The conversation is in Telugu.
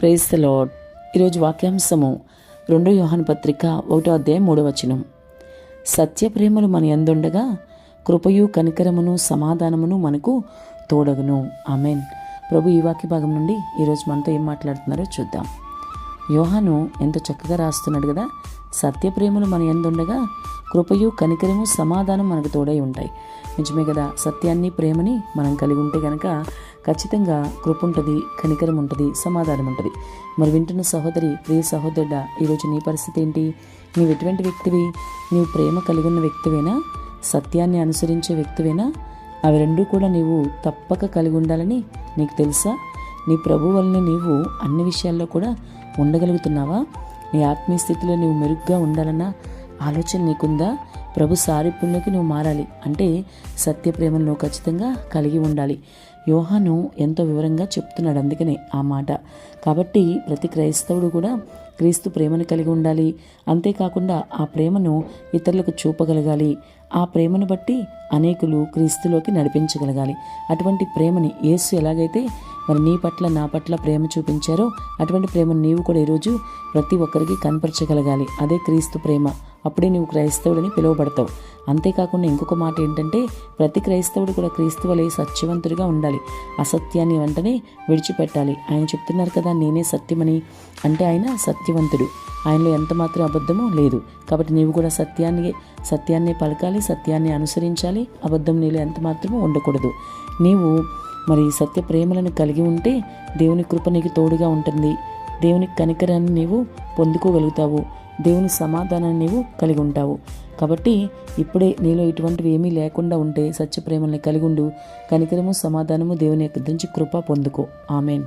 ప్రేస్ ద లాడ్ ఈరోజు వాక్యాంశము రెండో యోహాను పత్రిక ఒకటో అధ్యాయం మూడో వచనం. సత్యప్రేమలు మన ఎందుండగా కృపయు కనికరమును సమాధానమును మనకు తోడగును. ఆమెన్. ప్రభు ఈ వాక్య భాగం నుండి ఈరోజు మనతో ఏం మాట్లాడుతున్నారో చూద్దాం. యోహాను ఎంతో చక్కగా రాస్తున్నాడు కదా. సత్యప్రేమలు మన ఎందుండగా కృపయు కనికరము సమాధానం మనకు తోడై ఉంటాయి. నిజమే కదా సత్యాన్ని ప్రేమని మనం కలిగి ఉంటే కనుక ఖచ్చితంగా కృప ఉంటుంది కనికరం ఉంటుంది సమాధానం ఉంటుంది మరి వింటున్న సహోదరి ప్రియ సహోదరుడా ఈరోజు నీ పరిస్థితి ఏంటి? నీవు ఎటువంటి వ్యక్తివి? నీవు ప్రేమ కలిగి ఉన్న వ్యక్తివేనా? సత్యాన్ని అనుసరించే వ్యక్తివేనా? అవి రెండూ కూడా నీవు తప్పక కలిగి ఉండాలని నీకు తెలుసా? నీ ప్రభు వలన నీవు అన్ని విషయాల్లో కూడా ఉండగలుగుతున్నావా? నీ ఆత్మీయ స్థితిలో నీవు మెరుగ్గా ఉండాలన్నా ఆలోచన నీకుందా? ప్రభు సారూప్యంలోకి నువ్వు మారాలి. అంటే సత్య ప్రేమను నువ్వు ఖచ్చితంగా కలిగి ఉండాలి. యోహాను ఎంతో వివరంగా చెప్తున్నాడు అందుకనే ఆ మాట. కాబట్టి ప్రతి క్రైస్తవుడు కూడా క్రీస్తు ప్రేమను కలిగి ఉండాలి. అంతేకాకుండా ఆ ప్రేమను ఇతరులకు చూపగలగాలి. ఆ ప్రేమను బట్టి అనేకులు క్రీస్తులోకి నడిపించగలగాలి. అటువంటి ప్రేమని యేసు ఎలాగైతే మరి నీ పట్ల నా పట్ల ప్రేమ చూపించారో అటువంటి ప్రేమను నీవు కూడా ఈరోజు ప్రతి ఒక్కరికి కనపరచగలగాలి. అదే క్రీస్తు ప్రేమ. అప్పుడే నువ్వు క్రైస్తవుడని పిలువబడతావు. అంతేకాకుండా ఇంకొక మాట ఏంటంటే ప్రతి క్రైస్తవుడు కూడా క్రీస్తు వలె సత్యవంతుడిగా ఉండాలి. అసత్యాన్ని వెంటనే విడిచిపెట్టాలి. ఆయన చెప్తున్నారు కదా నేనే సత్యమని. అంటే ఆయన సత్యవంతుడు. ఆయనలో ఎంత మాత్రం అబద్ధమో లేదు. కాబట్టి నీవు కూడా సత్యాన్ని సత్యాన్ని పలకాలి సత్యాన్ని అనుసరించాలి. అబద్ధం నీలో ఎంత మాత్రమూ ఉండకూడదు. నీవు మరి సత్య ప్రేమలను కలిగి ఉంటే దేవుని కృప నీకు తోడుగా ఉంటుంది. దేవుని కనికరాన్ని నీవు పొందుకోగలుగుతావు. దేవుని సమాధానాన్ని నీవు కలిగి ఉంటావు. కాబట్టి ఇప్పుడే నీలో ఇటువంటివి ఏమీ లేకుండా ఉంటే సత్య ప్రేమల్ని కలిగి ఉండు కనికరము సమాధానము దేవుని యొక్క నుంచి కృప పొందుకో. ఆమెన్.